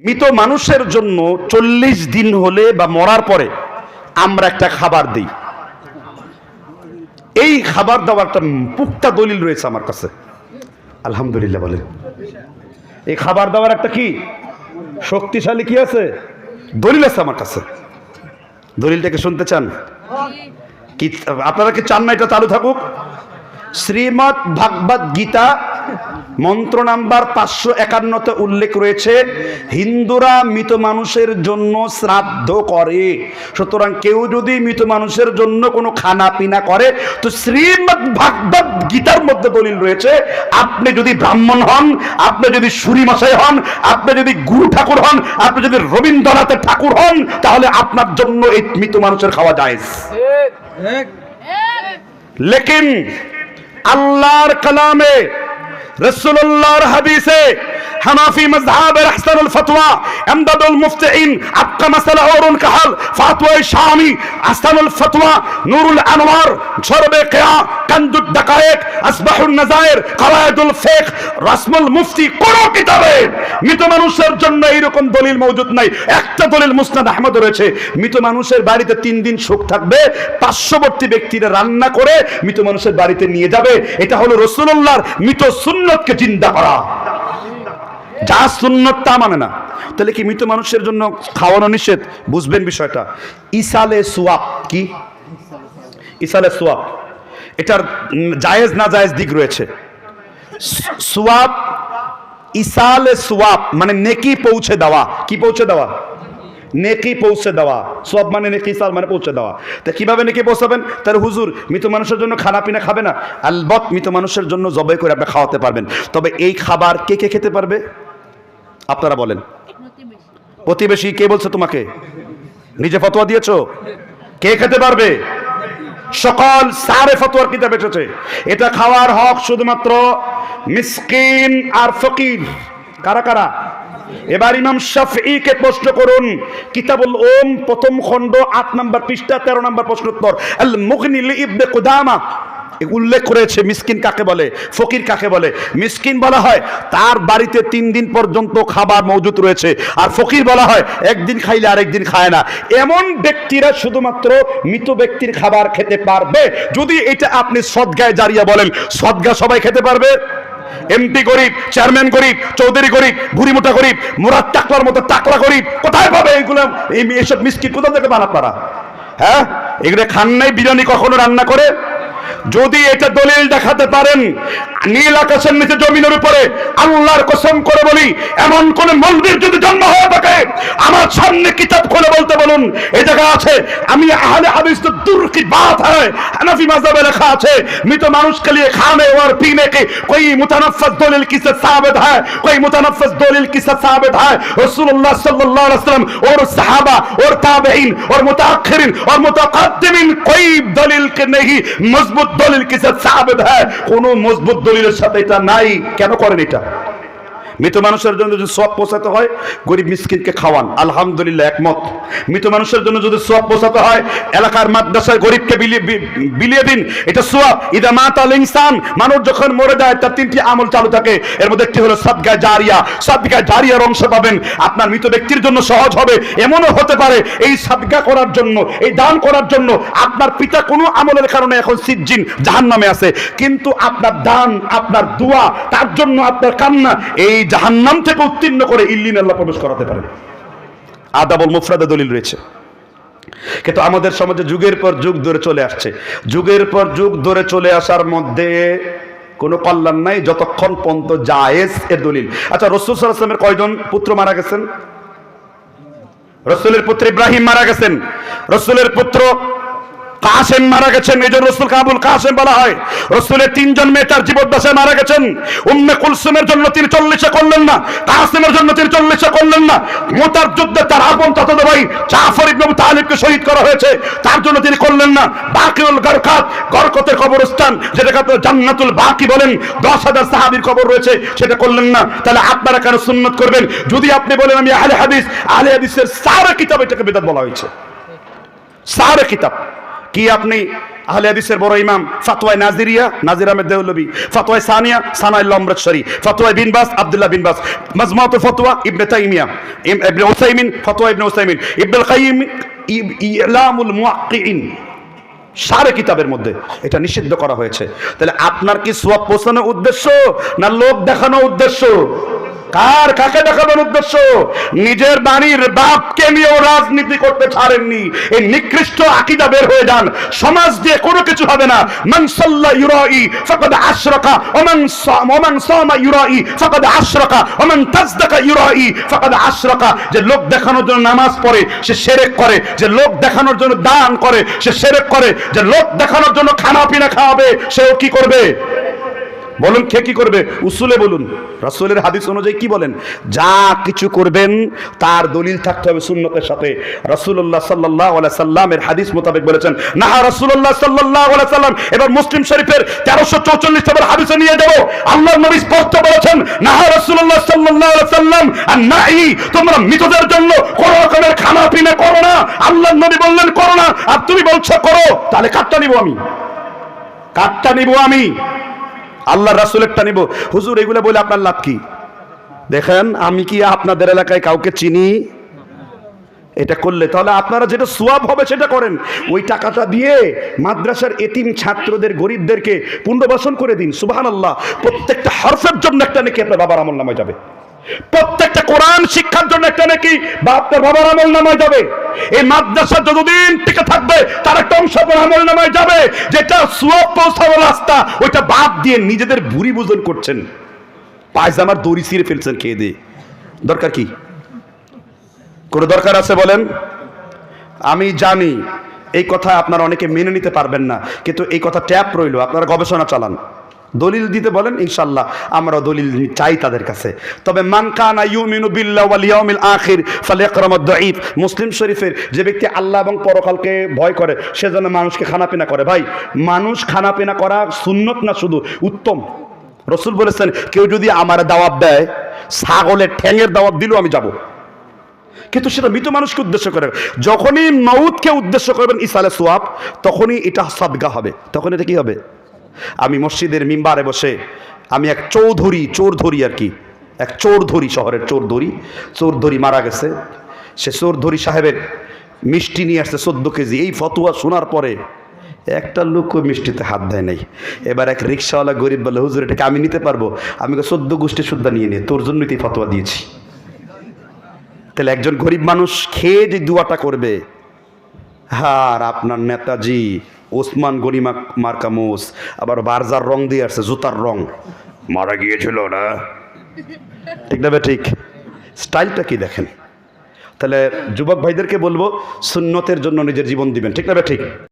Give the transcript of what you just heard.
মৃত মানুষের জন্য চল্লিশ দিন হলে বা মরার পরে আমরা একটা খাবার দিই। এই খাবার দেওয়ার একটা পুক্তা দলিল রয়েছে আমার কাছে। আলহামদুলিল্লাহ বলেন। এই খাবার দেওয়ার একটা কি? শক্তিশালী কি আছে? দলিল আছে আমার কাছে। দলিলটাকে শুনতে চান? কি আপনারা কি চান না এটা চালু থাকুক? শ্রীমৎ ভাগবত গীতা মন্ত্র নাম্বার পাঁচশো একান্নতে উল্লেখ রয়েছে হিন্দুরা মৃত মানুষের জন্য শ্রাদ্ধ করে। সুতরাং কেউ যদি মৃত মানুষের জন্য কোনো খানা পিনা করে তো শ্রীমৎ ভাগবত গীতার মধ্যে দলিল রয়েছে আপনি যদি ব্রাহ্মণ হন আপনি যদি সুরি মশাই হন আপনি যদি গুরু ঠাকুর হন আপনি যদি রবীন্দ্রনাথের ঠাকুর হন তাহলে আপনার জন্য এই মৃত মানুষের খাওয়া যায় লেকিন আল্লাহর কালামে রসুল্লাহর হাদিসে হানাফি মজহাবের আহসানুল ফতোয়া আমদাদুল মুফতিইন আপকা মাসালা অরুন কাহাল ফাতওয়া শামি আহসানুল ফতোয়া নুরুল আনোয়ার সরবে কিয়া কান্দুদ দাকায়েক আসবাহুন নাজায়ের কাওয়াইদুল ফিক রাসমুল মুফতি কোন কিতাবে মৃত মানুষের জন্য এইরকম দলিল মওজুদ নাই একটা দলিল মুসনাদ আহমদ রয়েছে মৃত মানুষের বাড়িতে তিন দিন শোক থাকবে পার্শ্ববর্তী ব্যক্তিরা রান্না করে মৃত মানুষের বাড়িতে নিয়ে যাবে। এটা হলো রসুল্লাহর মৃত সুন্নতকে চিন্তা করা। যা সুন্নত তা মানে না। তাহলে কি মৃত মানুষের জন্য খাওয়ানো নিষেধ? বুঝবেন বিষয়টা। ইসালে সোয়াব কি? ইসালে সোয়াব। এটার জায়েজ না জায়েজ দিক রয়েছে। সোয়াব, ইসালে সোয়াব মানে নেকি পৌঁছে দেওয়া। কি পৌঁছে দেওয়া? নেকি পৌঁছে দেওয়া। সব মানে নেকি সাল মানে পৌঁছে দেওয়া। তা কীভাবে নেকি পৌঁছাবেন? তার হুজুর, মৃত মানুষের জন্য খানা পিনা খাবে না? আলবত মৃত মানুষের জন্য জবাই করে আপনি খাওয়াতে পারবেন। তবে এই খাবার কে কে খেতে পারবে? আপনারা বলেন। প্রতিবেশী। কে বলছে তোমাকে? নিজে ফতোয়া দিয়েছ? কে খেতে পারবে? সকল সারে ফতোয়ার কিতাব এসেছে। এটা খাওয়ার হক শুধুমাত্র মিসকিন আর ফকির। কারা কারা? এবার ইমাম শাফিকে প্রশ্ন করুন। কিতাবুল ওম প্রথম খণ্ড আট নম্বর পৃষ্ঠা তেরো নম্বর প্রশ্নোত্তর। আল মুগনি লি ইবনে কুদামা উল্লেখ করেছে মিসকিন কাকে বলে? ফকির কাকে বলে? মিসকিন বলা হয়, তার বাড়িতে তিন দিন পর্যন্ত খাবার মজুদ রয়েছে। আর ফকির বলা হয়, একদিন খাইলে আরেকদিন খায় না। এমন ব্যক্তিরা শুধুমাত্র মৃত ব্যক্তির খাবার খেতে পারবে। যদি এটা আপনি সদগায় জারিয়া বলেন, সদগা সবাই খেতে পারবে? এমপি গরিব, চেয়ারম্যান গরিব, চৌধুরী গরিব ভুড়ি মোটা গরিব, মুরাদ টাকলার মতো টাকলা গরিব, কোথায় পাবে এইগুলো? এই এসব মিসকিন কোথা থেকে পান আপনারা? হ্যাঁ? এগুলো খান নাই, বিরিয়ানি কখনো রান্না করে? যদি এটা দলিল দেখাতে পারেন, নীল আকাশের নিচে জমিনের উপরে আল্লাহর কসম করে বলি, এমন কোন মন্দির যদি জন্ম হয়ে থাকে, আমার সামনে কিতাব বলতে বলুন এই জায়গা আছে আমি আহলে হাদিস তো দূর কি বাত है हनफी मजहब में लिखा है मृत मानुष के लिए खाने और पीने के कोई मुतनफ्फस दलील किससे साबित है कोई मुतनफ्फस दलील किससे साबित है रसूलुल्लाह सल्लल्लाहु अलैहि वसल्लम और सहाबा और ताबईन और मुताखिरीन और मुतकद्दिमिन कोई दलील के नहीं मजबूत দলিল কিসে সাবিত হয় কোন মজবুত দলিলের সাথে এটা নাই কেন করেন এটা মৃত মানুষের জন্য যদি সব পোষাতে হয়, গরিব মিসকিনকে খাওয়ান। আলহামদুলিল্লাহ, একমত। মৃত মানুষের জন্য যদি সব পোষাতে হয়, এলাকার মাদ্রাসায় গরিবকে বিলিয়ে দিন। এটা সোয়াব ইদা মাত ইনসান, মানুষ যখন মরে যায়, তার তিনটি আমল চালু থাকে। এর মধ্যে একটি হলো সাদগা জারিয়া। সাদগা জারিয়ার অংশ পাবেন। আপনার মৃত ব্যক্তির জন্য সহজ হবে। এমনও হতে পারে, এই সাদগা করার জন্য, এই দান করার জন্য আপনার পিতা কোনো আমলের কারণে এখন সিজ্জিন জাহান নামে আছে। কিন্তু আপনার দান, আপনার দোয়া, তার জন্য আপনার কান্না, এই জাহান্নাম থেকে উত্তীর্ণ করে ইল্লিন আল্লাহ প্রবেশ করাতে পারেন। আদাবল মুফরাদা দলিল রয়েছে। কিন্তু আমাদের সমাজে যুগের পর যুগ ধরে চলে আসছে। যুগের পর যুগ ধরে চলে আসার মধ্যে কোনো কল্যাণ নাই, যতক্ষণ পন্ত জায়েজ এর দলিল। আচ্ছা রসুল সাল্লামের কয়জন পুত্র মারা গেছেন? রসুলের পুত্র ইব্রাহিম মারা গেছেন। রসুলের পুত্র কাসেম মারা গেছেন জন্য রসুল কাবুল কাসেম বলা হয়। রসুলের তিনজন মেয়ে তার জীবদ্দশায় মারা গেছেন। উম্মে কুলসুমের জন্য তিনি চল্লিশে করলেন না, কাসেমের জন্য তিনি চল্লিশে করলেন না। মোতার যুদ্ধে তার আপন তত ভাই জাফর ইবনে তালিবকে শহীদ করা হয়েছে। তার জন্য তিনি করলেন না। বাকিউল গরকাত, গরকতের কবরস্থান, যেটাকে আপনারা জান্নাতুল বাকি বলেন, দশ হাজার সাহাবির কবর রয়েছে, সেটা করলেন না। তাহলে আপনারা কেন সুন্নত করবেন? যদি আপনি বলেন, আমি আহলে হাদিস, আহলে হাদিসের সারা কিতাব এটাকে বেদাত বলা হয়েছে। সারা কিতাব। কি আপনি আহলে হাদিসের বড় ইমাম? ফাতোয়ায় নাজিরিয়া, নাজির আহমেদ দেউলবী ফাতোয়ায় সানিয়া সানাইল্লাহ অমৃতসরী ফাতোয়ায় বিন বাস, আব্দুল্লাহ বিন বাস। মাজমাতুল ফতোয়া ইবনে তাইমিয়া। ইবনে উসাইমিন ফতোয়া ইবনে উসাইমিন। ইবনুল কাইয়িম ই- ইলামুল মুওয়াক্কিইন সারে কিতাবের মধ্যে এটা নিষিদ্ধ করা হয়েছে। তাহলে আপনার কি সোয়াব পৌঁছানোর উদ্দেশ্য না লোক দেখানো উদ্দেশ্য? কার কাকে দেখানোর উদ্দেশ্য? নিজের বাড়ির বাপকে নিয়েও রাজনীতি করতে ছাড়েননি। এই নিকৃষ্ট আকিদা বের হয়ে যান। সমাজ দিয়ে কোনো কিছু হবে না। মান সাল্লা ইউরাই, ফাকাদ আশরাকা। ওমান ওমান সামা ইউরাই, ফাকাদ আশরাকা। ওমান তাসদাকা ইউরাই, ফাকাদ আশরাকা। যে লোক দেখানোর জন্য নামাজ পড়ে, সে শিরক করে। যে লোক দেখানোর জন্য দান করে, সে শিরক করে। যে লোক দেখানোর জন্য খানা পিনা খাওয়াবে, সেও কি করবে? বলুন কে কি করবে? উসুলে বলুন। রাসূলের হাদিস অনুযায়ী কি বলেন? যা কিছু করবেন, তার দলিল থাকতে হবে সুন্নতের সাথে। রাসূলুল্লাহ সাল্লাল্লাহু আলাইহি সাল্লামের হাদিস মোতাবেক বলেছেন, নাহা রাসূলুল্লাহ সাল্লাল্লাহু আলাইহি সাল্লাম, এবার মুসলিম শরীফের 1344 নম্বর হাদিসে নিয়ে যাব। আল্লাহর নবী স্পষ্ট বলেছেন, নাহা রাসূলুল্লাহ সাল্লাল্লাহু আলাইহি সাল্লাম, আর নাই, তোমরা মৃতদের জন্য কোন রকমের খানা পিনা করো না। আল্লাহর নবী বললেন, করো না, আর তুমি বলছো, করো, তাহলে কাটটা নিব আমি? কাটটা নিব আমি? আল্লাহ রাসুলেরটা নিব। হুজুর, এগুলো বলে আপনার লাভ কি? দেখেন, আমি কি আপনাদের এলাকায় কাউকে চিনি? এটা করলে তাহলে আপনারা যেটা সোয়াব হবে সেটা করেন। ওই টাকাটা দিয়ে মাদ্রাসার এতিম ছাত্রদের, গরিবদেরকে পুনর্বাসন করে দিন। সুবাহান আল্লাহ প্রত্যেকটা হরফের জন্য একটা নাকি আপনার বাবার আমল নামায় যাবে। প্রত্যেকটা কোরআন শিক্ষার জন্য একটা নাকি বা আপনার বাবার আমল নামায় যাবে। এই মাদ্রাসা যতদিন টিকে থাকবে আপনার আমল নামায় যাবে, যেটা পৌঁছানোর রাস্তা, ওইটা বাদ দিয়ে নিজেদের ভুরি করছেন। পায়জামার দড়ি ছিঁড়ে ফেলছেন খেয়ে দিয়ে। দরকার কি? কোনো দরকার আছে বলেন? আমি জানি, এই কথা আপনারা অনেকে মেনে নিতে পারবেন না, কিন্তু এই কথা ট্যাপ রইল, আপনারা গবেষণা চালান। দলিল দিতে বলেন ইনশাল্লাহ আমরা দলিল চাই তাদের কাছে। তবে মুসলিম শরীফের যে ব্যক্তি আল্লাহ এবং পরকালকে ভয় করে, সে যেন মানুষকে খানাপিনা করে। ভাই, মানুষ খানাপিনা করা সুন্নত না শুধু? উত্তম। রসুল বলেছেন, কেউ যদি আমার দাওয়াত দেয়, ছাগলের ঠ্যাঙের দাওয়াত দিলেও আমি যাব। কিন্তু সেটা মৃত মানুষকে উদ্দেশ্য করে। যখনই মৌতকে উদ্দেশ্য করবেন ইসালে সোয়াব তখনই এটা সাদগা হবে। তখন এটা কি হবে? আমি মসজিদের মিম্বারে বসে আমি এক চৌধুরী চোর ধরি আর কি, এক চোর ধরি শহরের চোর ধরি চোর ধরি মারা গেছে। সে চোর ধরি সাহেবের মিষ্টি নিয়ে আসছে চোদ্দ কেজি। এই ফতুয়া শোনার পরে একটা লোক ওই মিষ্টিতে হাত দেয় নাই। এবার এক রিক্সাওয়ালা গরিব বলে, হুজুর, এটাকে আমি নিতে পারব? আমি চোদ্দ গোষ্ঠী শুদ্ধা নিয়ে নিয়ে তোর জন্যই তুই ফতোয়া দিয়েছি। তাহলে একজন গরিব মানুষ খেয়ে যে দুয়াটা করবে আর আপনার নেতাজি। ওসমান গনিমা মার্কা মোস, আবার বারজার রং দিয়ে আসছে, জুতার রং। মারা গিয়েছিল না? ঠিক না ঠিক? স্টাইলটা কি দেখেন? তাহলে যুবক ভাইদেরকে বলব, সুন্নতের জন্য নিজের জীবন দিবেন, ঠিক না ঠিক?